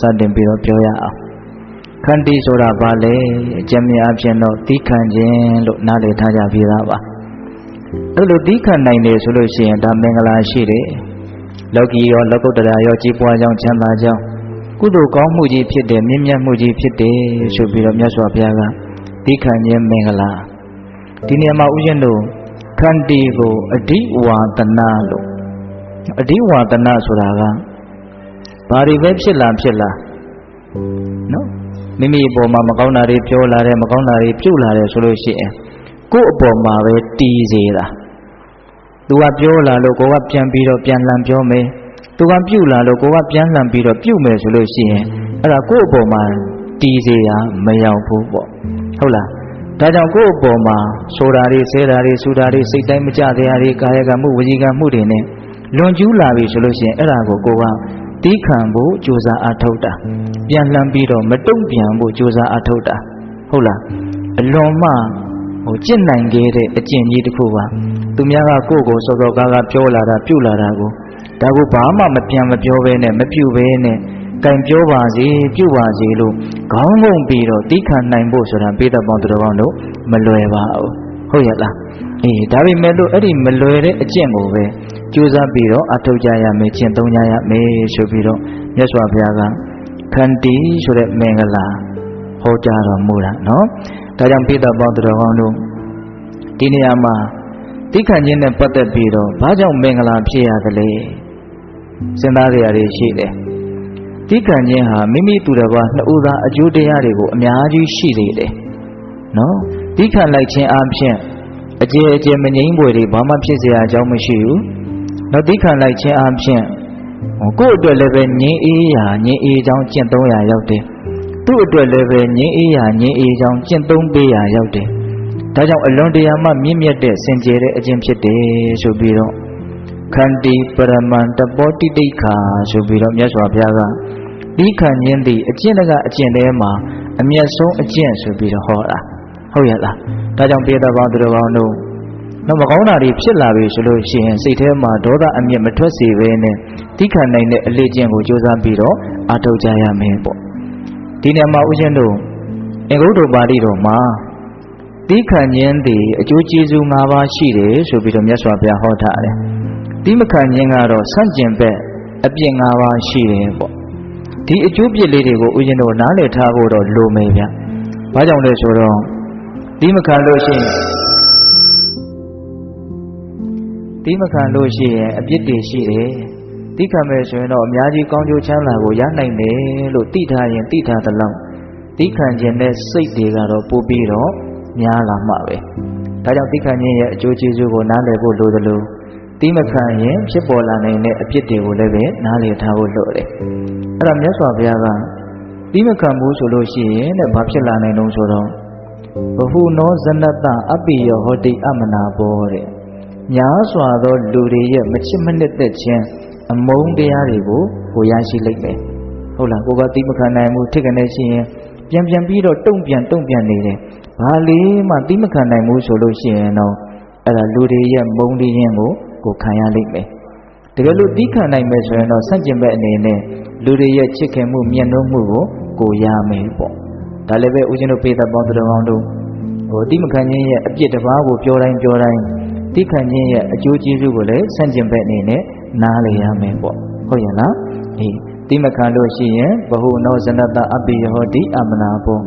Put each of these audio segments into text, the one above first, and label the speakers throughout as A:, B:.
A: စတင်ပြီးတော့ပြောရအောင်ခန္တီဆိုတာဘာလဲအကျဉ်းများအဖြစ်တော့သီးခံခြင်းလို့နားလည်ထားကြပြီးသားပါအဲ့လိုသီးခံနိုင်တယ်ဆိုလို့ရှိရင်ဒါမင်္ဂလာရှိတယ်လောကီရောလောကုတ္တရာရောကြီးပွားကြောင်းချမ်းသာကြောင်းကုသိုလ်ကောင်းမှုကြီးဖြစ်တယ်မြင့်မြတ်မှုကြီးဖြစ်တယ်ဆိုပြီးတော့မြတ်စွာဘုရားကသီးခံခြင်းမင်္ဂလာဒီနေရာမှာဥရှင်တို့ခန္တီကိုအဓိဝါဒနာလို့အဓိဝါဒနာဆိုတာက ဘာတွေပဲဖြစ်လာဖြစ်လာနော်မိမိအပေါ်မှာမကောင်းတာတွေပြောလာတယ်မကောင်းတာတွေပြုတ်လာတယ်ဆိုလို့ရှိရင်ကိုယ့်အပေါ်မှာပဲတီးစေတာသူကပြောလာလို့ကိုကပြန်ပြီးတော့ပြန်လှန်ပြောမယ်သူကပြုတ်လာလို့ကိုကပြန်လှန်ပြီးတော့ပြုတ်မယ်ဆိုလို့ရှိရင်အဲ့ဒါကိုယ့်အပေါ်မှာတီးစေရမရောက်ဘူးပေါ့ဟုတ်လားဒါကြောင့်ကိုယ့်အပေါ်မှာဆိုတာတွေဆဲတာတွေဆူတာတွေစိတ်တိုင်းမကြတရားတွေကာယကမှုဝစီကမှုတွေနဲ့လွန်ကျူးလာပြီဆိုလို့ရှိရင်အဲ့ဒါကိုကိုက တီးခံဖို့ကြိုးစားအားထုတ်တာပြန်လှန်ပြီးတော့မတုံ့ပြန်ဖို့ကြိုးစားအားထုတ်တာဟုတ်လားအလွန်မှဟိုကြင့်နိုင်ခဲ့တဲ့အကျင့်ကြီးတစ်ခုပါသူများကကိုယ့်ကိုစောစောကားကားပြောလာတာပြုလာတာကိုဒါကိုဘာမှမပြန်မပြောဘဲနဲ့မပြုဘဲနဲ့ကင်ပြောပါစေပြုပါစေလို့ခေါင်းငုံပြီးတော့တီးခံနိုင်ဖို့ဆိုတာပိဿပေါင်းသူတော်ကောင်းတို့မလွယ်ပါဘူးဟုတ်ရဲ့လားအေးဒါပေမဲ့လို့အဲ့ဒီမလွယ်တဲ့အကျင့်ကိုပဲ ကြိုးစားပြီးတော့အထောက်ကြရမယ်ကျင့်သုံးကြရမယ်ဆိုပြီးတော့မြတ်စွာဘုရားကခန္တီဆိုတဲ့မင်္ဂလာဟောကြားတော်မူတာเนาะဒါကြောင့်ပိဿပေါင်းသူတော်ကောင်းတို့ဒီနေရာမှာတိခန့်ခြင်းနဲ့ပတ်သက်ပြီးတော့ဘာကြောင့်မင်္ဂလာဖြစ်ရသလဲစဉ်းစားကြရည်ရှိတယ်တိခန့်ခြင်းဟာမိမိသူတစ်ပါးနှစ်ဦးသားအကျိုးတရားတွေကိုအများကြီးရှိသေးတယ်နော်တိခန့်လိုက်ခြင်းအပြင်အကျေအကျေမငြိမ်းပွေတွေဘာမှဖြစ်เสียအကြောင်းမရှိဘူး နော်တိခန့်လိုက်ခြင်းအပြင်ကိုယ့်အတွက်လည်းပဲငြင်းအေးရာငြင်းအေးကြောင်းကျင့်သုံးရာရောက်တယ်သူ့အတွက်လည်းပဲငြင်းအေးရာငြင်းအေးကြောင်းကျင့်သုံးပေးရာရောက်တယ်ဒါကြောင့်အလွန်တရာမှမြင့်မြတ်တဲ့စင်ကြယ်တဲ့အကျင့်ဖြစ်တယ်ဆိုပြီးတော့ခန္တီပရမန္တပောတိတိခာဆိုပြီးတော့မြတ်စွာဘုရားကဒီခံခြင်းသည်အကျင့်တကအကျင့်ထဲမှာအမျက်ဆုံးအကျင့်ဆိုပြီးတော့ဟောတာဟုတ်ရဲ့လားဒါကြောင့်ပြေတော်ပေါင်းသူတော်ကောင်းတို့ တော့မကောင်းတာတွေဖြစ်လာပြီဆိုလို့ရှိရင်စိတ်ထဲမှာဒေါသအမျက်မထွက်စေဘဲနဲ့တိခံနိုင်တဲ့အလေးကျင့်ကိုကြိုးစားပြီးတော့အထောက်ကြရမယ်ပေါ့ဒီနေရာမှာဦးရှင်တို့အင်္ဂုတ္တပါဠိတော်မှာတိခံခြင်းသည်အကျိုးကျေးဇူး၅ပါးရှိတယ်ဆိုပြီးတော့မြတ်စွာဘုရားဟောထားတယ်တိမခံခြင်းကတော့ဆန့်ကျင်ဘက်အပြစ်၅ပါးရှိတယ်ပေါ့ဒီအကျိုးပြစ်လေးတွေကိုဦးဇင်းတို့နားလည်ထားဖို့တော့လိုမယ်ဗျ။ဘာကြောင့်လဲဆိုတော့ဒီမခံလို့ရှိရင် ဒီမခံလို့ရှိရင်အပြစ်တွေရှိတယ်။ဒီခံမယ်ဆိုရင်တော့အများကြီးကောင်းကျိုးချမ်းသာကိုရနိုင်တယ်လို့သိထားရင်သိထားသလောက်ဒီခံခြင်းနဲ့စိတ်တွေကတော့ပို့ပြီးတော့များလာမှာပဲ။ဒါကြောင့်ဒီခံခြင်းရဲ့အကျိုးကျေးဇူးကိုနားလည်ဖို့လိုသလိုတိမခံရင်ဖြစ်ပေါ်လာနိုင်တဲ့အဖြစ်တွေကိုလည်းပဲနားလည်ထားဖို့လိုတယ်။အဲ့ဒါမြတ်စွာဘုရားကတိမခံဘူးဆိုလို့ရှိရင်တဲ့ဘာဖြစ်လာနိုင်တုံးဆိုတော့ဘဟုနောဇနတအပိယဟောတိအမနာဘောတဲ့။ ညာစွာသောလူတွေရဲ့မချစ်မနှစ်သက်ခြင်းအမုန်းတရားတွေကိုကိုရရှိလိမ့်မယ်။ဟုတ်လားကိုကတိမခံနိုင်မှုထိတ်ကနေရှိရင်ပြန်ပြန်ပြီးတော့တုံ့ပြန်တုံ့ပြန်နေတယ်။ဘာလေးမှတိမခံနိုင်ဘူးဆိုလို့ရှိရင်တော့အဲ့ဒါလူတွေရဲ့မုန်းတရားကိုကိုခံရလိမ့်မယ်တကယ်လို့တီးခံနိုင်မယ်ဆိုရင်တော့ဆန့်ကျင်ဘက်အနေနဲ့လူတွေရဲ့ချစ်ခင်မှုမြတ်နိုးမှုကိုကိုရမယ်ပေါ့ဒါလည်းပဲဦးဇင်းတို့ပေးသက်ပေါင်းသူတော်ကောင်းတို့ဟိုတိမခံခြင်းရဲ့အပြစ်တစ်ပါးကိုပြောတိုင်းပြောတိုင်း တိခံခြင်းရဲ့အကျိုးကျေးဇူးကိုလည်းဆန့်ကျင်ဘက်အနေနဲ့နားလည်ရမယ်ပေါ့ဟုတ်ရဲ့လားအေးတိမခံလို့ရှိရင်ဘဟုနောဇနတအပိယဟောတိအမနာဘော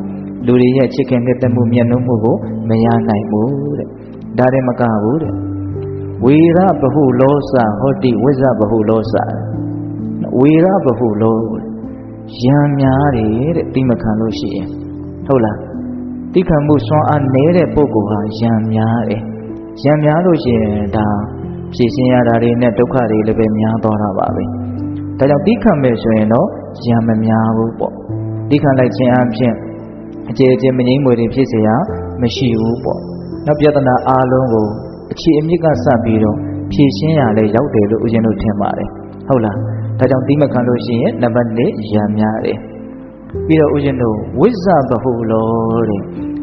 A: လူတွေရဲ့ချစ်ခင်နှစ်သက်မှုမြတ်နိုးမှုကိုမရနိုင်ဘူးတဲ့ဒါတည်းမကဘူးတဲ့ဝေရဘဟုလောစဟောတိဝိဇ္ဇဘဟုလောစဝေရဘဟုလောရံများတယ်တဲ့တိမခံလို့ရှိရင်ဟုတ်လားတိခံမှုစွမ်းအားနည်းတဲ့ပုဂ္ဂိုလ်ဟာရံများတယ် ရံများလို့ရှိရင်ဒါဖြည့်ရှင်းရတာတွေနဲ့ဒုက္ခတွေလည်းပဲများသွားတာပါပဲဒါကြောင့်တိခံမယ်ဆိုရင်တော့ရံမများဘူးပေါ့တိခံလိုက်ခြင်းအပြင်အကျေအကျေမငြိမ့်မွေတွေဖြစ်เสียမရှိဘူးပေါ့နောက်ပြဿနာအားလုံးကိုအခြေအမြစ်ကစပြီးတော့ဖြည့်ရှင်းရလဲရောက်တယ်လို့ဦးဇင်းတို့ထင်ပါတယ်ဟုတ်လားဒါကြောင့်သီးမခံလို့ရှိရင်နံပါတ်1ရံများတယ်ပြီးတော့ဦးဇင်းတို့ဝိဇ္ဇဘဟုလောတဲ့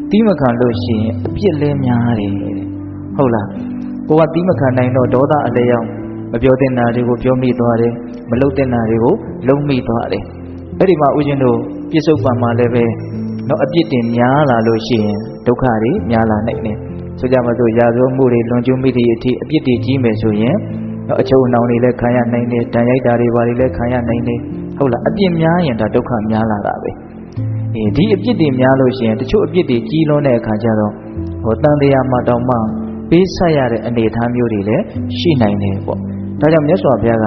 A: သီးမခံလို့ရှိရင်အပြစ်လဲများတယ်တဲ့ ဟုတ်လားကိုကသီးမခံနိုင်တော့ဒေါသအလဲရောက်မပြောတဲ့နာတွေကိုပြောမိသွားတယ်မလုပ်တဲ့နာတွေကိုလုံးမိသွားတယ်အဲ့ဒီမှာဦးဇင်းတို့ပြစ္ဆုတ်ပံမှာလည်းပဲနော်အပြစ်တင်များလာလို့ရှိရင်ဒုက္ခတွေများလာနိုင်တယ်ဆိုကြပါစို့ရာဇဝမှုတွေလွန်ကျူးမိသည့်အထိအပြစ်တွေကြီးမယ်ဆိုရင်နော်အချုံအနှောင်တွေလည်းခံရနိုင်တယ်တန်ရိုက်တာတွေဘာတွေလည်းခံရနိုင်တယ်ဟုတ်လားအပြစ်များရင်ဒါဒုက္ခများလာတာပဲအေးဒီအပြစ်တွေများလို့ရှိရင်တချို့အပြစ်တွေကြီးလွန်းတဲ့အခါကျတော့ဟောတန်တရားမှာတောင်မှ ပေးဆက်ရတဲ့အနေအထားမျိုးတွေလည်းရှိနိုင်တယ်ပေါ့ဒါကြောင့်မြတ်စွာဘုရားက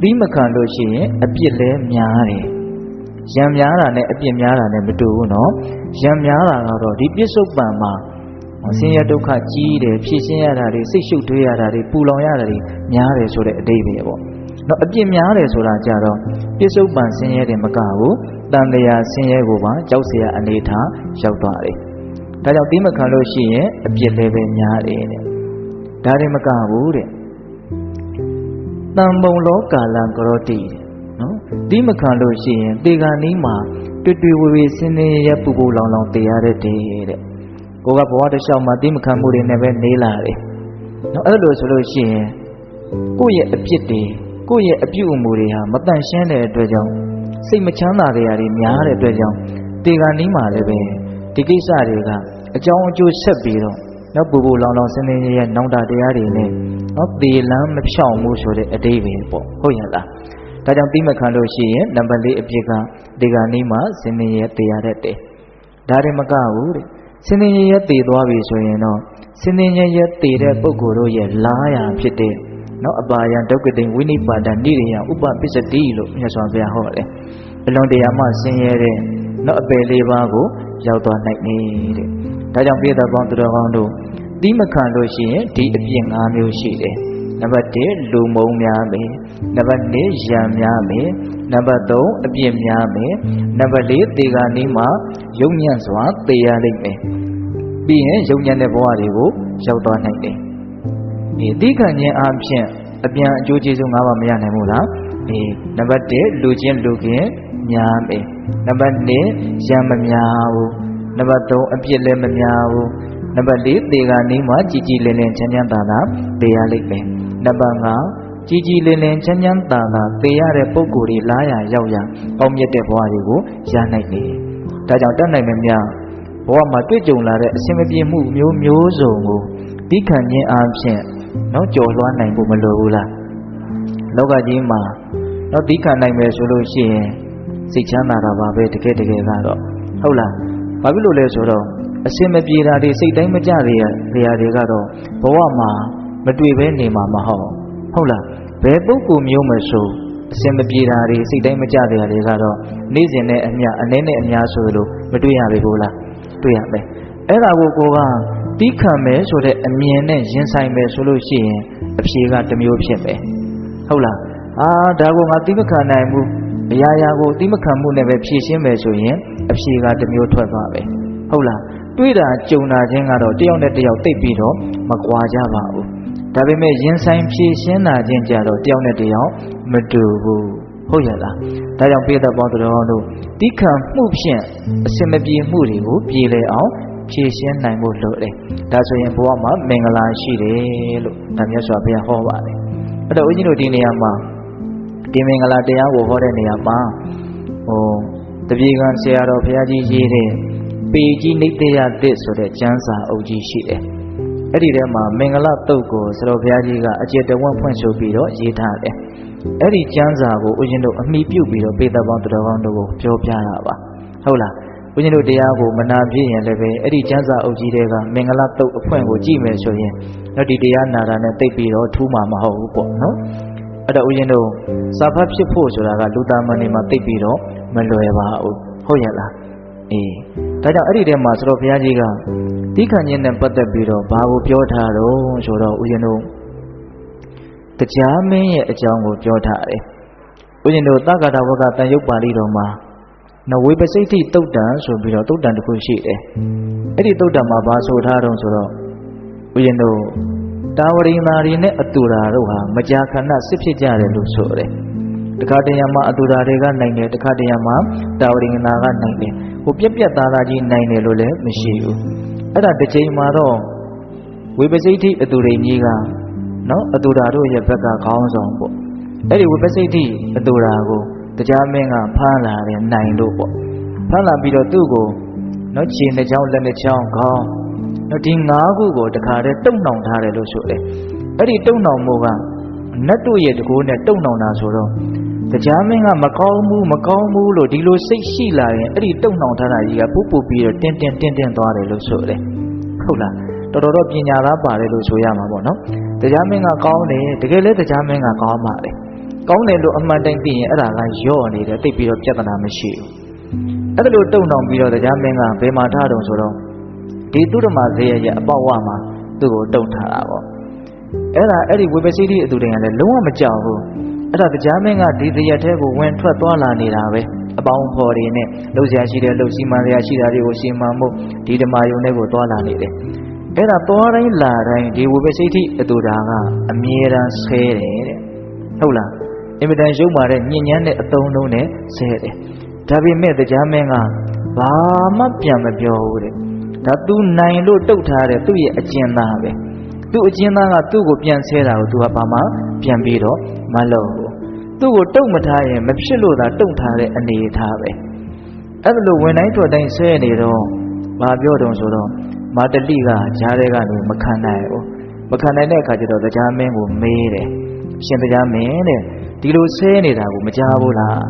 A: သီးမခံလို့ရှိရင်အပြစ်လည်းများတယ်ရံများတာနဲ့အပြစ်များတာနဲ့မတူဘူးနော်ရံများတာကတော့ဒီပြစ္ဆုတ်ပံမှာဆင်းရဲဒုက္ခကြီးတယ်ဖြည့်ဆင်းရတာတွေစိတ်ရှုပ်ထွေးရတာတွေပူလောင်ရတာတွေများတယ်ဆိုတဲ့အတိတ်ပဲပေါ့နော်အပြစ်များတယ်ဆိုတာကြတော့ပြစ္ဆုတ်ပံဆင်းရဲတယ်မကဘူးတန်တရာဆင်းရဲကိုပါကြောက်စရာအနေထားရောက်သွားတယ် ဒါကြောင့်တိမခံလို့ရှိရင်အပြစ်လည်းပဲများတယ်တဲ့ဒါတွေမကဘူးတဲ့တံပုံလောကာလံကရောတိတဲ့နော်တိမခံလို့ရှိရင်တေဂာနီးမှာတွေ့တွေ့ဝေဝေစင်းနေရပူပူလောင်လောင်တရားတဲ့တဲ့ကိုကဘဝတစ်လျှောက်မှာတိမခံမှုတွေနဲ့ပဲနေလာတယ်နော်အဲ့လိုဆိုလို့ရှိရင်ကိုယ့်ရဲ့အပြစ်တွေကိုယ့်ရဲ့အပြုအမူတွေဟာမတန့်ရှင်းတဲ့အတွက်ကြောင့်စိတ်မချမ်းသာတဲ့ຢာတွေများတဲ့အတွက်ကြောင့်တေဂာနီးမှာလည်းပဲဒီကိစ္စတွေက အကြောင်းအကျိုးဆက်ပြီးတော့နော်ပူပူလောင်လောင်စင်းနေရဲ့နောင်တတရားတွေနဲ့နော်သေလန်းမဖြောင့်မှုဆိုတဲ့အတိတ်ပဲပေါ့ဟုတ်ရဲ့လားဒါကြောင့်တိမခံလို့ရှိရင်နံပါတ်၄အပြစ်ကဒီကနေ့မှစင်နေရတေရတဲ့တေဒါတွေမကဘူးတဲ့စင်နေရတေသွားပြီဆိုရင်တော့စင်နေရတေတဲ့ပုဂ္ဂိုလ်တို့ရဲ့လားရဖြစ်တဲ့နော်အပါယံဒုက္ကတိဝိနိပါဒနိရိယဥပပစ္စတိလို့မြတ်စွာဘုရားဟောတယ်အလွန်တရာမှဆင်းရဲတဲ့ နော်အပယ်လေးပါးကိုရောက်သွားနိုင်နေတဲ့ဒါကြောင့်ပြည်တော်ကောင်းသူတော်ကောင်းတို့တိမခံလို့ရှိရင်ဒီအပြစ်၅မျိုးရှိတယ်နံပါတ်1လူမုံများမယ်နံပါတ်2ရံများမယ်နံပါတ်3အပြစ်များမယ်နံပါတ်4တေဂာနီးမှာယုံညံ့စွာတေရလိမ့်မယ်ပြီးရင်ယုံညံ့တဲ့ဘဝတွေကိုရောက်သွားနိုင်တယ်ဒီတိခံခြင်းအပြင်အပြန်အကျိုးကျေးဇူး၅ပါးမရနိုင်ဘူးလားဒီနံပါတ်1လူချင်းလူခင် များမယ်နံပါတ်2ရံမများဘူးနံပါတ်3အပြစ်လည်းမများဘူးနံပါတ်4သေကနီးမှာကြည်ကြည်လင်လင်ချမ်းချမ်းသာသာသေရလိမ့်မယ်နံပါတ်5ကြည်ကြည်လင်လင်ချမ်းချမ်းသာသာသေရတဲ့ပုံကိုယ်တွေလားရရောက်ရပေါင်းမြတ်တဲ့ဘဝတွေကိုရနိုင်တယ်ဒါကြောင့်တတ်နိုင်မများဘဝမှာတွေ့ကြုံလာတဲ့အစင်မပြေမှုမျိုးမျိုးစုံကိုသိခံခြင်းအပြင်တော့ကြော်လွှမ်းနိုင်ဖို့မလိုဘူးလားလောကကြီးမှာတော့သိခံနိုင်မယ်ဆိုလို့ရှိရင် စိတ်ချမ်းသာတာပါပဲတကယ်တကယ်ကတော့ဟုတ်လားဘာဖြစ်လို့လဲဆိုတော့အစင်မပြေတာတွေစိတ်တိုင်းမကြတွေရနေရာတွေကတော့ဘဝမှာမတွေ့ဘဲနေမှာမဟုတ်ဟုတ်လားဘယ်ပုဂ္ဂိုလ်မျိုးမဆိုအစင်မပြေတာတွေစိတ်တိုင်းမကြတဲ့တွေကတော့နေ့စဉ်နဲ့အမျှအနည်းနဲ့အများဆိုလို့မတွေ့ရပေဘူးလားတွေ့ရမယ်အဲ့ဒါကိုကိုကတီးခံမယ်ဆိုတဲ့အမြင်နဲ့ရင်ဆိုင်မယ်ဆိုလို့ရှိရင်အဖြေကတစ်မျိုးဖြစ်မယ်ဟုတ်လားအာဒါကိုငါတီးမခံနိုင်ဘူး အရာရာကိုတီးမခံမှုနဲ့ပဲဖြည့်ရှင်းမယ်ဆိုရင်အဖြေကတစ်မျိုးထွက်သွားပဲဟုတ်လားတွေးတာကြုံတာချင်းကတော့တယောက်နဲ့တယောက်တိတ်ပြီးတော့မကွာကြပါဘူးဒါပေမဲ့ရင်ဆိုင်ဖြည့်ရှင်းတာချင်းကြတော့တယောက်နဲ့တယောက်မတူဘူးဟုတ်ရလားဒါကြောင့်ပြည်သက်ပေါင်းတော်တို့တိခံမှုဖြင့်အစင်မပြေမှုတွေကိုပြေလည်အောင်ဖြည့်ရှင်းနိုင်ဖို့လိုတယ်ဒါဆိုရင်ဘဝမှာမင်္ဂလာရှိတယ်လို့ဒါမြတ်စွာဘုရားဟောပါတယ်အဲ့တော့ဦးကြီးတို့ဒီနေရာမှာ ဒီမင်္ဂလာတရားကိုဟောတဲ့နေရာမှာဟိုတပြေကံဆရာတော်ဘုရားကြီးရေးတဲ့ပေကြီးနိတ္တယတစ်ဆိုတဲ့ကျမ်းစာအုပ်ကြီးရှိတယ်။အဲ့ဒီထဲမှာမင်္ဂလတုတ်ကိုဆရာတော်ဘုရားကြီးကအကျေတဝန့်ဖွင့်ဆိုပြီးတော့ရေးထားတယ်။အဲ့ဒီကျမ်းစာကိုဦးဇင်းတို့အမိပြုတ်ပြီးတော့ပေသက်ပေါင်းတော်ကောင်းတို့ကိုပြောပြတာပါ။ဟုတ်လား။ဦးဇင်းတို့တရားကိုမနာပြည့်ရင်လည်းပဲအဲ့ဒီကျမ်းစာအုပ်ကြီးတွေကမင်္ဂလတုတ်အဖွင့်ကိုကြည့်မယ်ဆိုရင်တော့ဒီတရားနာတာနဲ့တိတ်ပြီးတော့ထူးမှာမဟုတ်ဘူးပေါ့နော်။ အဲ့တော့ဦးဇင်းတို့စာဖတ်ဖြစ်ဖို့ဆိုတာကလူသားမန်နေမှာတိတ်ပြီးတော့မလွယ်ပါဘူး။ဟုတ်ရဲ့လား။အေးဒါကြောင့်အဲ့ဒီထဲမှာဆိုတော့ဘုရားကြီးကတိခဏ်ချင်းနဲ့ပတ်သက်ပြီးတော့ဘာကိုပြောထားတော့ဆိုတော့ဦးဇင်းတို့တရားမင်းရဲ့အကြောင်းကိုပြောထားတယ်ဦးဇင်းတို့သက္ကတာဝကတန်ရုပ်ပါဠိတော်မှာနဝေပစိတ်တိတုတ်တံဆိုပြီးတော့တုတ်တံတစ်ခုရှိတယ်အဲ့ဒီတုတ်တံမှာဘာဆိုထားတော့ဆိုတော့ဦးဇင်းတို့ တာဝရိနာရီနဲ့အတူရာတို့ဟာမကြာခဏစစ်ဖြစ်ကြတယ်လို့ဆိုတယ်တခါတရံမှာအတူရာတွေကနိုင်တယ်တခါတရံမှာတာဝရိနာကနိုင်တယ်ဟိုပြက်ပြက်သားသားကြီးနိုင်တယ်လို့လည်းမရှိဘူးအဲ့ဒါတစ်ချိန်မှာတော့ဝိပစိတ်တိအတူရိကြီးကနော်အတူဓာတို့ရဲ့ဘက်ကခေါင်းဆောင်ပေါ့အဲ့ဒီဝိပစိတ်တိအတူဓာကိုတရားမင်းကဖမ်းလာတယ်နိုင်လို့ပေါ့ဖမ်းလာပြီးတော့သူ့ကိုနော်ခြေနှစ်ချောင်းလက်နှစ်ချောင်းခေါင်း နော်ဒီ၅ခုကိုတခါတည်းတုံနှောင်ထားတယ်လို့ဆိုတယ်အဲ့ဒီတုံနှောင်မှုကနတ်တို့ရဲ့တကိုးနဲ့တုံနှောင်တာဆိုတော့တရားမင်းကမကောင်းဘူးမကောင်းဘူးလို့ဒီလိုစိတ်ရှိလာရင်အဲ့ဒီတုံနှောင်ထားတာကြီးကပုတ်ပုတ်ပြီးတော့တင်းတင်းတင်းတင်းသွားတယ်လို့ဆိုတယ်ဟုတ်လားတော်တော်တော့ပညာသားပါတယ်လို့ဆိုရမှာပေါ့နော်တရားမင်းကကောင်းတယ်တကယ်လဲတရားမင်းကကောင်းပါတယ်ကောင်းတယ်လို့အမှန်တိုင်းသိရင်အဲ့ဒါကယော့နေတယ်တိတ်ပြီးတော့ပြဿနာမရှိဘူးအဲ့ဒါလို့တုံတောင်ပြီးတော့တရားမင်းကဘယ်မှာထားတုံဆိုတော့ ဒီသူဓမ္မဇေယရဲ့အပေါက်ဝမှာသူ့ကိုတုံထားတာပေါ့အဲ့ဒါအဲ့ဒီဝိပစီတိအတူတည်းကလည်းလုံးဝမကြောက်ဘူးအဲ့ဒါတရားမင်းကဒီဇေယထဲကိုဝင်ထွက်သွားလာနေတာပဲအပေါင်းဖော်တွေနဲ့လှုပ်ရှားရှိတဲ့လှုပ်စီမံရရှိတာတွေကိုရှင်းမှမို့ဒီဓမ္မယုံတွေကိုသွားလာနေတယ်အဲ့ဒါသွားတိုင်းလာတိုင်းဒီဝိပစိတိအတူတာကအမြဲတမ်းဆဲတယ်တဲ့ဟုတ်လားအင်မတန်ရုပ်မာတဲ့ညဉ့်ညမ်းတဲ့အတုံးလုံးနဲ့ဆဲတယ်ဒါပေမဲ့တရားမင်းကဘာမှပြန်မပြောဘူးတဲ့ ဒါသူနိုင်လို့တုတ်ထားတဲ့သူ့ရဲ့အကျဉ်းသားပဲသူ့အကျဉ်းသားကသူ့ကိုပြန်ဆဲတာကိုသူကဘာမှပြန်ပြီးတော့မလုပ်ဘူးသူ့ကိုတုတ်မထားရင်မဖြစ်လို့သာတုတ်ထားတဲ့အနေအထားပဲအဲ့ဒါလို့ဝင်တိုင်းထွက်တိုင်းဆဲနေတော့ဘာပြောတုံဆိုတော့မာတလိကဂျားတဲ့ကနေမခံနိုင်ဘူးမခံနိုင်တဲ့အခါကျတော့တရားမင်းကိုမေးတယ်ရှင်တရားမင်းတဲ့ဒီလိုဆဲနေတာကိုမကြားဘူးလား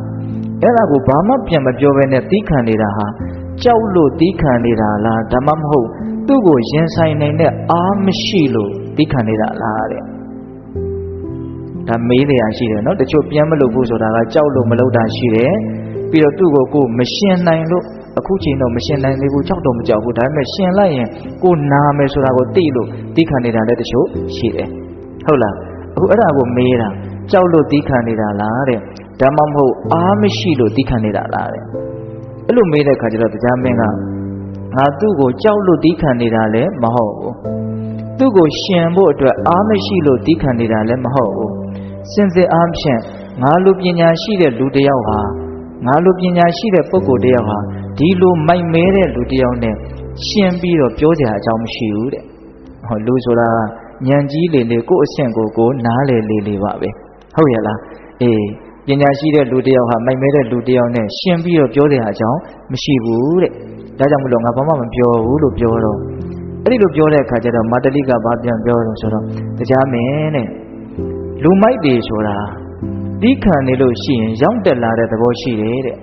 A: အဲ့ဒါကိုဘာမှပြန်မပြောဘဲနဲ့တီးခံနေတာဟာ ကြောက်လို့တီးခံနေတာလားဒါမှမဟုတ်သူ့ကိုရင်ဆိုင်နိုင်တဲ့အားမရှိလို့တီးခံနေတာလားတဲ့ဒါမေးတယ်ရှိတယ်နော်တချို့ပြန်မလုပ်ဘူးဆိုတာကကြောက်လို့မလုပ်တာရှိတယ်ပြီးတော့သူ့ကိုကိုမရှင်နိုင်လို့အခုချိန်တော့မရှင်နိုင်သေးဘူးကြောက်တော့မကြောက်ဘူးဒါပေမဲ့ရှင်လိုက်ရင်ကိုနာမယ်ဆိုတာကိုသိလို့သိခံနေတာလည်းတချို့ရှိတယ်ဟုတ်လားအခုအဲ့ဒါကိုမေးတာကြောက်လို့သိခံနေတာလားတဲ့ဒါမှမဟုတ်အားမရှိလို့သိခံနေတာလားတဲ့ အဲ့လိုမေးတဲ့ခါကျတော့တရားမင်းကငါသူ့ကိုကြောက်လို့သိခံနေတာလည်းမဟုတ်ဘူးသူ့ကိုရှင်ဖို့အတွက်အားမရှိလို့သိခံနေတာလည်းမဟုတ်ဘူးစင်စစ်အားဖြင့်ငါလူပညာရှိတဲ့လူတစ်ယောက်ဟာငါလိုပညာရှိတဲ့ပုဂ္ဂိုလ်တယောက်ဟာဒီလိုမိုက်မဲတဲ့လူတယောက်နဲ့ရှင်းပြီးတော့ပြောကြအကြောင်းမရှိဘူးတဲ့ဟောလူဆိုတာညံကြီးလေလေကိုယ့်အဆင့်ကိုကိုနားလေလေလေပါပဲဟုတ်ရဲ့လားအေး ပညာရှိတဲ့လူတယောက်ဟာမိုက်မဲတဲ့လူတယောက်နဲ့ရှင်းပြီးတော့ပြောကြအကြောင်းမရှိဘူးတဲ့ဒါကြောင့်မလို့ငါဘာမှမပြောဘူးလို့ပြောတော့အဲ့ဒီလိုပြောတဲ့အခါကျတော့မာတလိကဘာပြန်ပြောတော့ဆိုတော့တရားမင်းတဲ့လူမိုက်တွေဆိုတာတီးခံနေလို့ရှိရင်ရောက်တက်လာတဲ့သဘောရှိတယ်တဲ့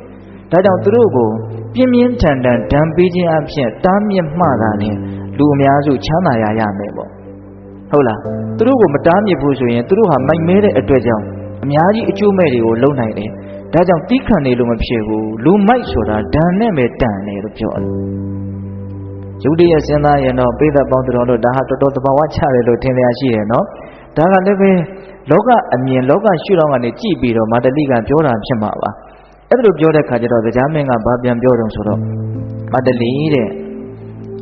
A: ဒါကြောင့်သူတို့ကိုပြင်းပြင်းထန်ထန်ဒဏ်ပေးခြင်းအဖြစ်တားမြစ်မှတာနဲ့လူအများစုချမ်းသာရရမယ်ပေါ့ဟုတ်လားသူတို့ကိုမတားမြစ်ဘူးဆိုရင်သူတို့ဟာမိုက်မဲတဲ့အတွက်ကြောင့် အများကြီးအကျိုးမဲ့တွေကိုလုံနိုင်တယ်ဒါကြောင့်တီးခံနေလို့မဖြစ်ဘူးလူမိုက်ဆိုတာဒဏ်နဲ့ပဲတန်တယ်လို့ပြောတယ်ယုတ်တရစဉ်းစားရင်တော့ပိဿပေါင်းတော်တို့ဒါဟာတော်တော်သဘာဝချတယ်လို့ထင်လျာရှိတယ်နော်ဒါကလည်းပဲလောကအမြင်လောကရှုထောင့်ကနေကြည့်ပြီးတော့မာတလိကပြောတာဖြစ်မှာပါအဲ့ဒါလိုပြောတဲ့ခါကျတော့ကြားမင်းကဘာပြန်ပြောတော့ဆိုတော့မာတလိတဲ့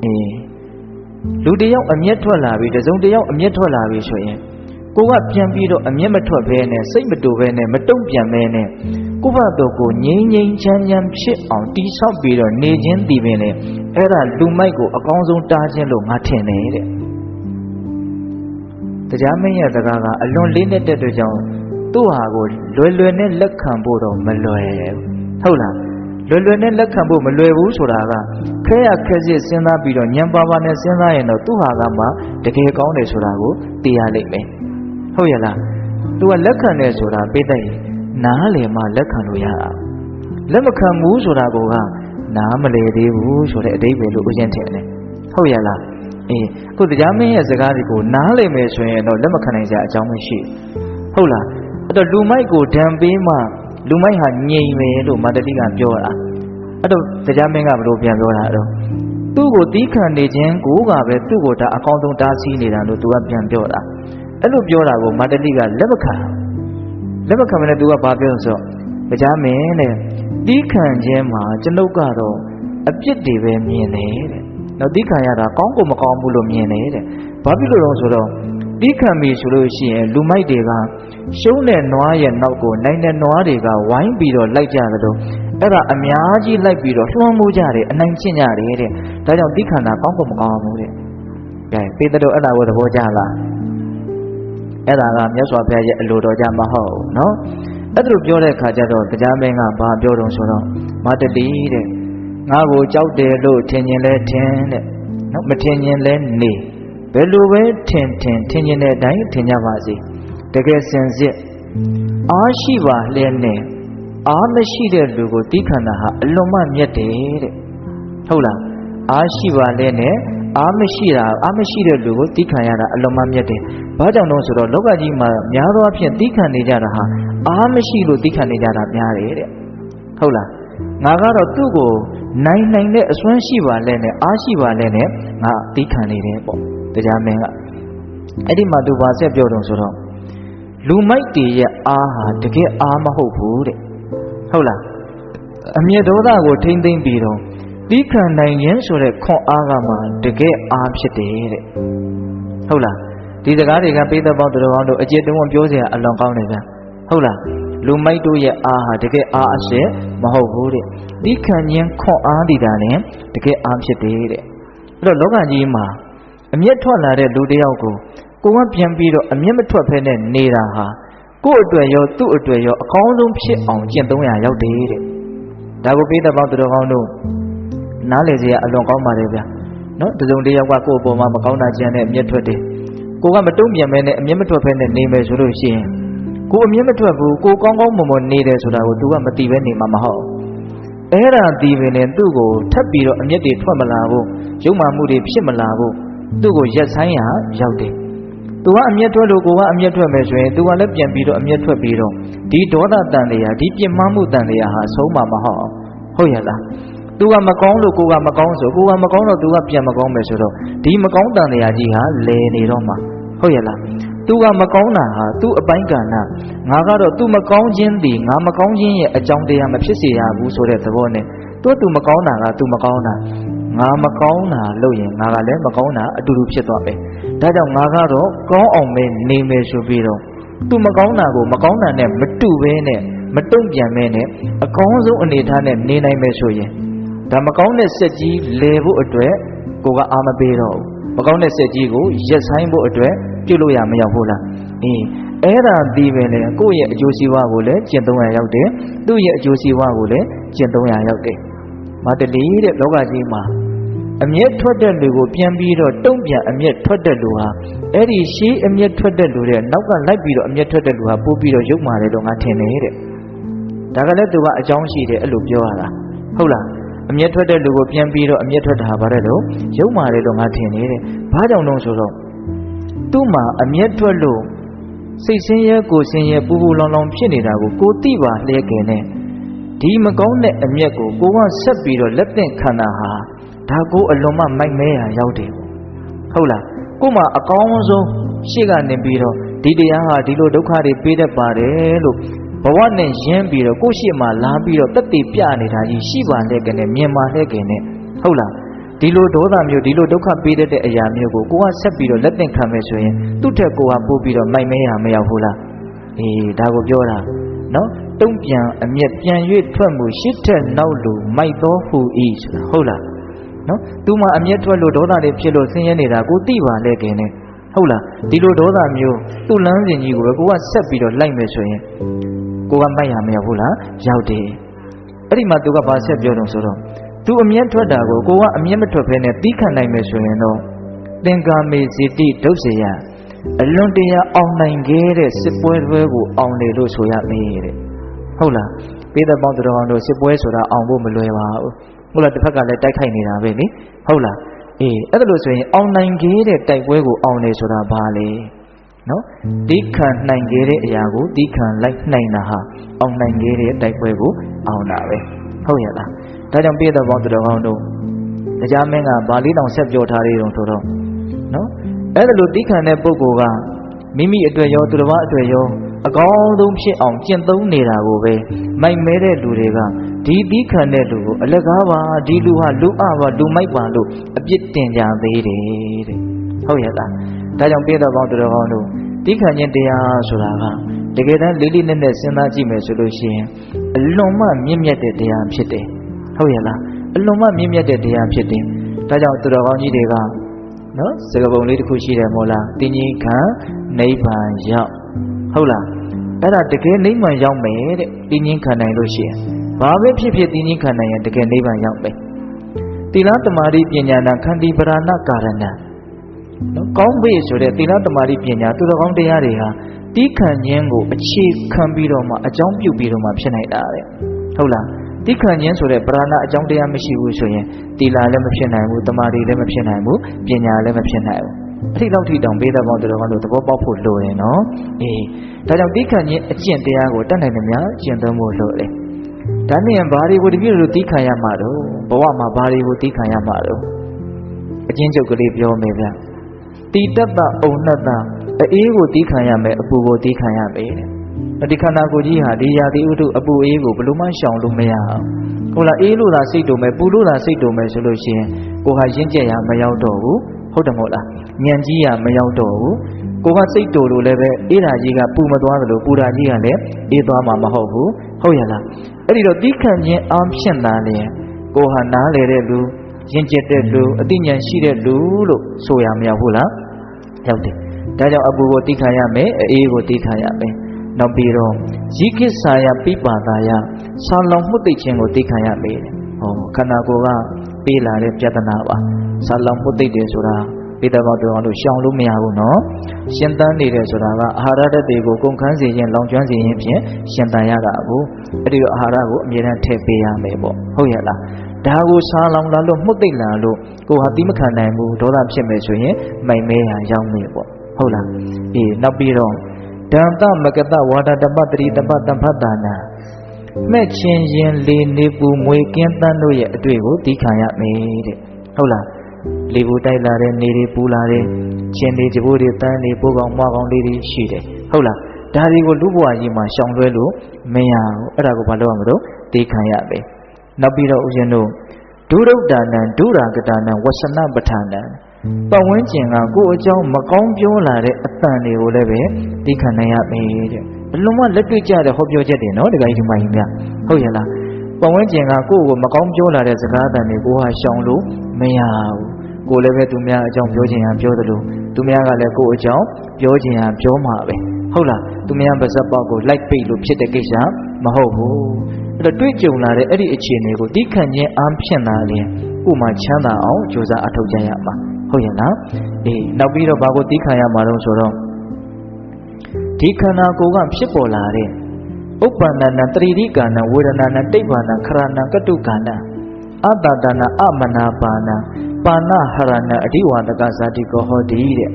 A: အေးလူတယောက်အမျက်ထွက်လာပြီတစုံတယောက်အမျက်ထွက်လာပြီဆိုရင် ကိုကပြန်ပြီးတော့အမျက်မထွက်ဘဲနဲ့စိတ်မတူဘဲနဲ့မတုံ့ပြန်ဘဲနဲ့ကိုဘတော်ကိုငြိမ်းငြိမ်းချမ်းချမ်းဖြစ်အောင်တိဆောက်ပြီးတော့နေခြင်းတည်ပင်လေအဲ့ဒါလူမိုက်ကိုအကောင်းဆုံးတားခြင်းလို့ငါထင်တယ်တဲ့တရားမင်းရဲ့စကားကအလွန်လေးနဲ့တဲ့အတွက်ကြောင့်သူ့ဟာကိုလွယ်လွယ်နဲ့လက်ခံဖို့တော့မလွယ်ဘူးဟုတ်လားလွယ်လွယ်နဲ့လက်ခံဖို့မလွယ်ဘူးဆိုတာကခဲရခဲစစ်စဉ်းစားပြီးတော့ညံပါပါနဲ့စဉ်းစားရင်တော့သူ့ဟာကမှတကယ်ကောင်းတယ်ဆိုတာကိုသိရလိမ့်မယ် ဟုတ်ရဲ့လားသူကလက်ခံတယ်ဆိုတာပြတဲ့နားလေမှလက်ခံလို့ရတာလက်မခံဘူးဆိုတာကနားမလေသေးဘူးဆိုတဲ့အတိတ်ပဲလို့ဥစဉ်ထင်တယ်ဟုတ်ရဲ့လားအေးခုတရားမင်းရဲ့စကားတွေကိုနားလည်မယ်ဆိုရင်တော့လက်မခံနိုင်ကြအကြောင်းမရှိဟုတ်လားအဲ့တော့လူမိုက်ကိုဒံပေးမှလူမိုက်ဟာငြိမ်မယ်လို့မာတတိကပြောတာအဲ့တော့တရားမင်းကဘလို့ပြန်ပြောတာတော့သူ့ကိုတီးခံနေခြင်းကိုကပဲသူ့ကိုဒါအကောင်းဆုံးတားဆီးနေတာလို့သူကပြန်ပြောတာ အဲ့လိုပြောတာကိုမာတတိကလက်မခံလက်မခံမနဲ့သူကဘာပြောဆိုတရားမင်းတဲ့တီးခံခြင်းမှာကျွန်ုပ်ကတော့အပြစ်တွေပဲမြင်တယ်တဲ့နော်တိခံရတာကောင်းကိုမကောင်းဘူးလို့မြင်တယ်တဲ့ဘာဖြစ်လို့လဲဆိုတော့တိခံပြီဆိုလို့ရှိရင်လူမိုက်တွေကရှုံးတဲ့နွားရဲ့နောက်ကိုနိုင်တဲ့နွားတွေကဝိုင်းပြီးတော့လိုက်ကြတယ်လို့အဲ့ဒါအများကြီးလိုက်ပြီးတော့လွှမ်းမိုးကြတယ်အနိုင်ကျင့်ကြတယ်တဲ့ဒါကြောင့်တိခံတာကောင်းကိုမကောင်းဘူးတဲ့ကဲပေတတော်အဲ့ဒါကိုသဘောကျလား အဲ့ဒါကမြတ်စွာဘုရားရဲ့အလိုတော်ကြမဟုတ်ဘူးနော်အဲ့ဒါလိုပြောတဲ့အခါကျတော့တရားမင်းကဘာပြောတော့ဆိုတော့မတတိတဲ့ငါကိုကြောက်တယ်လို့ထင်ရင်လဲထင်တဲ့နော်မထင်ရင်လဲနေဘယ်လိုပဲထင်ထင်ထင်ရင်တဲ့အတိုင်းထင်ကြပါစေတကယ်စင်စစ်အားရှိပါလျက်နဲ့အားမရှိတဲ့လူကိုတိခန္ဓာဟာအလွန်မှမြတ်တယ်တဲ့ဟုတ်လားအားရှိပါလျက်နဲ့ အားမရှိတာအားမရှိတဲ့လူကိုတိခံရတာအလွန်မှမြတ်တယ်။ဘာကြောင့်လဲဆိုတော့လောကကြီးမှာများသောအားဖြင့်တိခံနေကြတာဟာအားမရှိလို့တိခံနေကြတာများတယ်တဲ့။ဟုတ်လား။ငါကတော့သူ့ကိုနိုင်နိုင်တဲ့အစွမ်းရှိပါလဲနဲ့အားရှိပါလဲနဲ့ငါတိခံနေတယ်ပေါ့။တရားမင်းကအဲ့ဒီမှာသူဘာဆက်ပြောတော့ဆိုတော့လူမိုက်တည်ရဲ့အားဟာတကယ်အားမဟုတ်ဘူးတဲ့။ဟုတ်လား။အမျက်ဒေါသကိုထိမ့်သိမ့်ပြီးတော့ တီးခံနိုင်ရင်ဆိုတဲ့ခွန်အားကမှတကယ်အားဖြစ်တယ်တဲ့ဟုတ်လားဒီစကားတွေကပေးတဲ့ပေါင်းတော်ကောင်းတို့အကျင့်တုံးပြောစရာအလွန်ကောင်းတယ်ဗျဟုတ်လားလူမိုက်တို့ရဲ့အားဟာတကယ်အားအစစ်မဟုတ်ဘူးတဲ့တီးခံခြင်းခွန်အားဒီတာနဲ့တကယ်အားဖြစ်တယ်တဲ့အဲ့တော့လောကကြီးမှာအမျက်ထွက်လာတဲ့လူတယောက်ကိုကိုကပြန်ပြီးတော့အမျက်မထွက်ဖဲနဲ့နေတာဟာကို့အတွက်ရောသူ့အတွက်ရောအကောင်းဆုံးဖြစ်အောင်ကျင့်သုံးရရောက်တယ်တဲ့ဒါကိုပေးတဲ့ပေါင်းတော်ကောင်းတို့ နားလေစရာအလွန်ကောင်းပါတယ်ဗျာနော်တစုံတယောက်ကကိုယ့်အပေါ်မှာမကောင်းတာကြံတဲ့အမျက်ထွက်တယ်ကိုကမတုံ့ပြန်မဲနဲ့အမျက်မထွက်ဖဲနဲ့နေမယ်ဆိုလို့ရှိရင်ကိုအမျက်မထွက်ဘူးကိုကောင်းကောင်းမွန်မွန်နေတယ်ဆိုတာကို तू ကမသိပဲနေမှာမဟုတ်အဲ့ဒါဒီပင်နဲ့သူ့ကိုထပ်ပြီးတော့အမျက်တွေထွက်မလာဘူးရုံမှမှုတွေဖြစ်မလာဘူးသူ့ကိုရက်ဆိုင်ရရောက်တယ်သူကအမျက်ထွက်လို့ကိုကအမျက်ထွက်မယ်ဆိုရင်သူကလည်းပြန်ပြီးတော့အမျက်ထွက်ပြီးတော့ဒီဒေါသတန်တရားဒီပြင်းမှမှုတန်တရားဟာဆုံးမှာမဟုတ်ဟုတ်ရဲ့လား သူကမကောင်းလို့ကိုကမကောင်းဆိုကိုကမကောင်းတော့သူကပြန်မကောင်းမယ်ဆိုတော့ဒီမကောင်းတန်တရားကြီးဟာလဲနေတော့မှာဟုတ်ရဲ့လားသူကမကောင်းတာဟာသူ့အပိုင်းကဏ္ဍငါကတော့သူမကောင်းခြင်းဒီငါမကောင်းခြင်းရဲ့အကြောင်းတရားမဖြစ်စေရဘူးဆိုတဲ့သဘောနဲ့သူသူမကောင်းတာကသူမကောင်းတာငါမကောင်းတာလို့ရင်ငါကလည်းမကောင်းတာအတူတူဖြစ်သွားမယ်ဒါကြောင့်ငါကတော့ကောင်းအောင်ပဲနေမယ်ဆိုပြီးတော့သူမကောင်းတာကိုမကောင်းတာနဲ့မတူဘဲနဲ့မတုံ့ပြန်မဲနဲ့အကောင်းဆုံးအနေထားနဲ့နေနိုင်မယ်ဆိုရင် ဒါမကောင်းတဲ့စက်ကြီးလဲဖို့အတွက်ကိုကအာမပေးတော့ဘူးမကောင်းတဲ့စက်ကြီးကိုရက်ဆိုင်ဖို့အတွက်ပြုတ်လို့ရမရောက်ဘူးလားအေးအဲ့ဒါဒီပဲလေကိုယ့်ရဲ့အကျိုးစီးပွားကိုလည်းကျင့်သုံးရရောက်တယ်သူ့ရဲ့အကျိုးစီးပွားကိုလည်းကျင့်သုံးရရောက်တယ်မတလီတဲ့လောကကြီးမှာအမျက်ထွက်တဲ့လူကိုပြန်ပြီးတော့တုံ့ပြန်အမျက်ထွက်တဲ့လူဟာအဲ့ဒီရှေးအမျက်ထွက်တဲ့လူတဲ့နောက်ကလိုက်ပြီးတော့အမျက်ထွက်တဲ့လူဟာပို့ပြီးတော့ရုပ်မာတယ်လို့ငါထင်တယ်တဲ့ဒါကလည်းသူကအကြောင်းရှိတယ်အဲ့လိုပြောရတာဟုတ်လား အမျက်ထွက်တဲ့လူကိုပြန်ပြီးတော့အမျက်ထွက်တာဘာလဲတော့ရုပ်မာတယ်လို့ငါထင်နေတဲ့ဘာကြောင့်လဲဆိုတော့သူ့မှာအမျက်ထွက်လို့စိတ်ဆင်းရဲကိုဆင်းရဲပူပူလောင်လောင်ဖြစ်နေတာကိုကိုသိပါလျက်ခင်နဲ့ဒီမကောင်းတဲ့အမျက်ကိုကိုကဆက်ပြီးတော့လက်သင့်ခံတာဟာဒါကိုအလွန်မှမိုက်မဲရရောက်တယ်ပေါ့ဟုတ်လားကို့မှာအကောင်းဆုံးရှေ့ကနေပြီးတော့ဒီတရားဟာဒီလိုဒုက္ခတွေပေးတတ်ပါတယ်လို့ ဘဝနဲ့ရင်းပြီးတော့ကိုယ့်ရှိမှလာပြီးတော့တက်တည်ပြနေတာကြီးရှိပါတဲ့ကနေမြင်ပါတဲ့ကနေဟုတ်လားဒီလိုဒေါသမျိုးဒီလိုဒုက္ခပေးတတ်တဲ့အရာမျိုးကိုကိုကဆက်ပြီးတော့လက်သင့်ခံမယ်ဆိုရင်သူ့ထက်ကိုကပို့ပြီးတော့မိုက်မဲရမရောက်ဘူးလားအေးဒါကိုပြောတာနော်တုံ့ပြန်အမျက်ပြန်၍ထွက်မှုရှစ်ထက်နောက်လူမိုက်သောဟူဤဆိုတာဟုတ်လားနော်သူမှအမျက်ထွက်လို့ဒေါသတွေဖြစ်လို့ဆင်းရဲနေတာကိုသိပါလေခင်နဲ့ ဟုတ်လားဒီလိုဒေါသမျိုးသူ့လမ်းစဉ်ကြီးကိုပဲကိုကဆက်ပြီးတော့လိုက်မယ်ဆိုရင်ကိုကမိုက်ရမရဘူးလားရောက်တယ်အဲ့ဒီမှာသူကဘာဆက်ပြောတော့ဆိုတော့သူအမျက်ထွက်တာကိုကိုကအမျက်မထွက်ဖဲနဲ့တီးခံနိုင်မယ်ဆိုရင်တော့သင်္ကာမေဇိတိဒုစရအလွန်တရာအောင်နိုင်ခဲ့တဲ့စစ်ပွဲတွေကိုအောင်လေလို့ဆိုရမေးတဲ့ဟုတ်လားပေးတဲ့ပေါင်းတော်တို့စစ်ပွဲဆိုတာအောင်ဖို့မလွယ်ပါဘူးဟုတ်လားတစ်ဖက်ကလည်းတိုက်ခိုက်နေတာပဲနိဟုတ်လား အေးအဲ့ဒါလို့ဆိုရင်အောင်နိုင်ခဲ့တဲ့တိုက်ပွဲကိုအောင်လေဆိုတာဘာလဲနော်တိခံနိုင်ခဲ့တဲ့အရာကိုတိခံလိုက်နိုင်တာဟာအောင်နိုင်ခဲ့တဲ့တိုက်ပွဲကိုအောင်တာပဲဟုတ်ရဲ့လားဒါကြောင့်ပြည့်တဲ့ဘောင်းတော်ကောင်းတို့တရားမင်းကဗာလိတောင်ဆက်ပြောထားသေးတယ်ဆိုတော့နော်အဲ့ဒါလို့တိခံတဲ့ပုဂ္ဂိုလ်ကမိမိအတွက်ရောသူတစ်ပါးအတွက်ရော အကောင်းဆုံးဖြစ်အောင်ကျင့်သုံးနေတာကိုပဲမိုက်မဲတဲ့လူတွေကဒီတိခံတဲ့လူကိုအလကားပါဒီလူဟာလူအပါလူမိုက်ပါလို့အပြစ်တင်ကြသေးတယ်တဲ့ဟုတ်ရဲ့လားဒါကြောင့်ပြည့်တဲ့ဘောင်းတော်ကောင်းတို့တိခံခြင်းတရားဆိုတာကတကယ်တမ်းလေးလေးနက်နက်စဉ်းစားကြည့်မယ်ဆိုလို့ရှိရင်အလွန်မှမြင့်မြတ်တဲ့တရားဖြစ်တယ်ဟုတ်ရဲ့လားအလွန်မှမြင့်မြတ်တဲ့တရားဖြစ်တယ်ဒါကြောင့်သူတော်ကောင်းကြီးတွေကနော်စကပုံလေးတစ်ခုရှိတယ်မို့လားတင်းကြီးခံနိဗ္ဗာန်ရောက် ဟုတ်လားအဲ့ဒါတကယ်နိဗ္ဗာန်ရောက်မယ်တဲ့တင်းချင်းခံနိုင်လို့ရှိရင်ဘာပဲဖြစ်ဖြစ်တင်းချင်းခံနိုင်ရင်တကယ်နိဗ္ဗာန်ရောက်မယ်သီလတမာတိပညာနာခန္တီပရဏကာရဏနော်ကောင်းပြီဆိုတဲ့သီလတမာတိပညာသူတော်ကောင်းတရားတွေဟာတီးခံခြင်းကိုအခြေခံပြီးတော့မှအကြောင်းပြုပြီးတော့မှဖြစ်နိုင်တာတဲ့ဟုတ်လားတိခံခြင်းဆိုတဲ့ပရဏအကြောင်းတရားမရှိဘူးဆိုရင်တီလာလည်းမဖြစ်နိုင်ဘူးတမာတိလည်းမဖြစ်နိုင်ဘူးပညာလည်းမဖြစ်နိုင်ဘူး အဲ့ဒီလောက်ထိတောင်ပေးတဲ့ပေါင်းတော်တော်တို့သဘောပေါက်ဖို့လိုတယ်နော်အေးဒါကြောင့်တိခံခြင်းအကျင့်တရားကိုတတ်နိုင်သမျှကျင့်သုံးဖို့လိုတယ်ဒါနဲ့ဘာတွေကိုတပြည့်လို့တိခံရမှာတော့ဘဝမှာဘာတွေကိုတိခံရမှာတော့အချင်းချုပ်ကလေးပြောမယ်ဗျတိတ္တအုံနတ္တအေးကိုတိခံရမယ်အပူကိုတိခံရမယ်တဲ့ဒီခန္ဓာကိုယ်ကြီးဟာဒီရာသီဥတုအပူအေးကိုဘယ်လိုမှရှောင်လို့မရအောင်ဟုတ်လားအေးလို့သာစိတ်တုံမဲ့ပူလို့သာစိတ်တုံမဲ့ဆိုလို့ရှိရင်ကိုဟာရင့်ကျက်ရမရောက်တော့ဘူး ဟုတ်တယ်မဟုတ်လားညံကြီးရမရောက်တော့ဘူးကိုကစိတ်တူလို့လည်းပဲအေးဓာကြီးကပူမသွားသလိုပူဓာကြီးကလည်းအေးသွားမှာမဟုတ်ဘူးဟုတ်ရလားအဲ့ဒီတော့တိခန့်ခြင်းအားဖြင့်သာလျင်ကိုဟာနားလေတဲ့လူရင့်ကျက်တဲ့လူအသိဉာဏ်ရှိတဲ့လူလို့ဆိုရမရောက်ဘူးလားရောက်တယ်ဒါကြောင့်အပူကိုတိခန့်ရမယ်အေးကိုတိခန့်ရမယ်နောက်ပြီးတော့ဇိကိစ္ဆာယပိပါဒာယဆာလောင်မှုသိခြင်းကိုသိခံရမယ်ဟောခန္ဓာကိုယ်က ပေးလာတဲ့ပြဿနာပါဆာလောင်မှုသိတယ်ဆိုတာပိတဘောပြောအောင်လို့ရှောင်လို့မရဘူးနော်ရှင်သန်နေတယ်ဆိုတာကအာဟာရဓာတ်တွေကိုကုန်ခန်းစေခြင်းလောင်ကျွမ်းစေခြင်းဖြင့်ရှင်သန်ရတာကိုအဲ့ဒီအာဟာရကိုအမြဲတမ်းထည့်ပေးရမယ်ပေါ့ဟုတ်ရဲ့လားဒါကိုစားလောင်လာလို့မှုတ်သိလာလို့ကိုဟာတိမခံနိုင်ဘူးဒေါသဖြစ်မယ်ဆိုရင်မိုင်မဲရရောက်မယ်ပေါ့ဟုတ်လားအေးနောက်ပြီးတော့ဒံသမကတဝါဒတပတ္တိတပတံဖတ်တာနာ မဲ့ချင်းရင်လေနေပူမွေကင်းတန်းတို့ရဲ့အတွေ့ကိုသိခံရမယ်တဲ့ဟုတ်လားလေပူတိုက်လာတဲ့နေတွေပူလာတဲ့ချင်းတွေကြိုးတွေတန်းတွေပိုးကောင်မွားကောင်လေးတွေရှိတယ်ဟုတ်လားဒါတွေကိုလူဘဝကြီးမှာရှောင်လွှဲလို့မရဘူးအဲ့ဒါကိုဘာလို့ရမလို့သိခံရမယ်နောက်ပြီးတော့ဦးဇင်းတို့ဒုရုဒ္ဒါနံဒုရာကတာနံဝဆနပဋ္ဌာနံပတ်ဝန်းကျင်ကကိုယ့်အကြောင်းမကောင်းပြောလာတဲ့အတန်တွေကိုလည်းပဲသိခံနိုင်ရမယ်တဲ့ ဘလုံးမလက်တွေ့ကြတဲ့ဟောပြောချက်တွေနော်ဒကာကြီးဒီမကြီးများဟုတ်ရဲ့လားပတ်ဝန်းကျင်ကကိုယ့်ကိုမကောင်းပြောလာတဲ့စကားအတန်တွေကိုဟာရှောင်လို့မရဘူးကိုယ်လည်းပဲသူများအကြောင်းပြောချင်ရင်ပြောသလိုသူများကလည်းကိုယ့်အကြောင်းပြောချင်ရင်ပြောမှာပဲဟုတ်လားသူများပါဇက်ပေါက်ကိုလိုက်ပိတ်လို့ဖြစ်တဲ့ကိစ္စမဟုတ်ဘူးအဲ့တော့တွေ့ကြုံလာတဲ့အဲ့ဒီအခြေအနေကိုသိခံခြင်းအားဖြင့်သာလျှင်ကိုယ်မှချမ်းသာအောင်ကြိုးစားအထောက်ကြရမှာဟုတ်ရဲ့လားအေးနောက်ပြီးတော့ဘာကိုသိခံရမှာတော့ဆိုတော့ ဒီခန္ဓာကိုယ်ကဖြစ်ပေါ်လာတဲ့ဥပ္ပန္နနတရိတိကာနဝေဒနာနတိဗ္ဗာနခရဏကတုကာနအတ္တတနာအမနာပါဏပါဏဟရဏအဓိဝါဒကဇာတိကောဟောတိတဲ့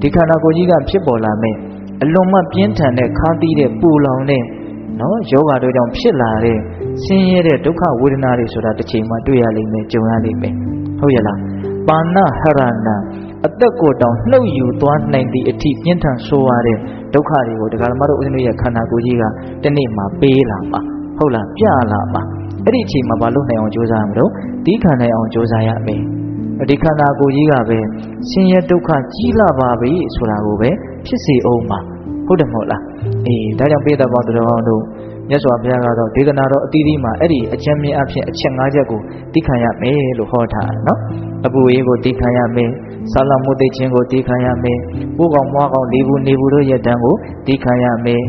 A: ဒီခန္ဓာကိုယ်ကြီးကဖြစ်ပေါ်လာမယ်အလွန်မှပြင်းထန်တဲ့ခါးသီးတဲ့ပူလောင်တဲ့နော်ယောဂတို့ကြောင့်ဖြစ်လာတဲ့ဆင်းရဲတဲ့ဒုက္ခဝေဒနာတွေဆိုတာတစ်ချိန်မှတွေ့ရလိမ့်မယ်ကြုံရလိမ့်မယ်ဟုတ်ရဲ့လားပါဏဟရဏ အသက်ကိုတောင်နှုတ်ယူသွားနိုင်သည့်အထိပြင်းထန်ဆိုးရတဲ့ဒုက္ခတွေကိုဒကာလမတို့ဦးဇင်းတို့ရဲ့ခန္ဓာကိုယ်ကြီးကတနေ့မှပေးလာပါဟုတ်လားပြလာပါအဲ့ဒီအချိန်မှာမလုပ်နိုင်အောင်ကြိုးစားရမလို့ဒီခံနိုင်အောင်ကြိုးစားရမယ်ဒီခန္ဓာကိုယ်ကြီးကပဲဆင်းရဲဒုက္ခကြီးလာပါပြီဆိုတာကိုပဲဖြစ်စေအောင်ပါဟုတ်တယ်မဟုတ်လားအေးဒါကြောင့်ပိဿဘောတော်တော်တို့မြတ်စွာဘုရားကတော့ဒေသနာတော်အတီးတီးမှာအဲ့ဒီအချက်မြင့်အဖြစ်အချက်၅ချက်ကိုသိခံရမယ်လို့ဟောထားတယ်နော်အပူအေးကိုသိခံရမယ် ဆာလမှုသိခြင်းကိုသိခံရမယ်ပိုးကောင်မွားကောင်လေးဘူးနေဘူးတို့ရဲ့တန်းကိုသိခံရမယ်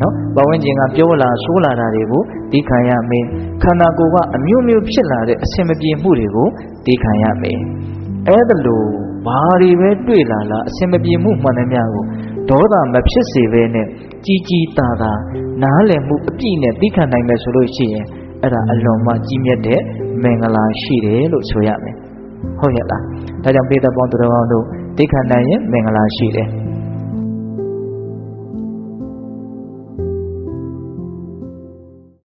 A: နော်ဘဝဝင်ခြင်းကပြောလာဆိုးလာတာတွေကိုသိခံရမယ်ခန္ဓာကိုယ်ကအမျိုးမျိုးဖြစ်လာတဲ့အဆင်မပြေမှုတွေကိုသိခံရမယ်အဲ့ဒါလို့ဘာတွေပဲတွေ့လာလာအဆင်မပြေမှုမှန်သမျှကိုဒေါသမဖြစ်စေဘဲနဲ့ကြီးကြီးတာတာနားလည်မှုအပြည့်နဲ့သိခံနိုင်မယ်ဆိုလို့ရှိရင်အဲ့ဒါအလွန်မှကြီးမြတ်တဲ့မင်္ဂလာရှိတယ်လို့ဆိုရမယ် ဟုတ်ရဲ့လားဒါကြောင့်ပေတပေါင်းသူတော်ကောင်းတို့သိခံနိုင်ရင်မင်္ဂလာရှိတယ်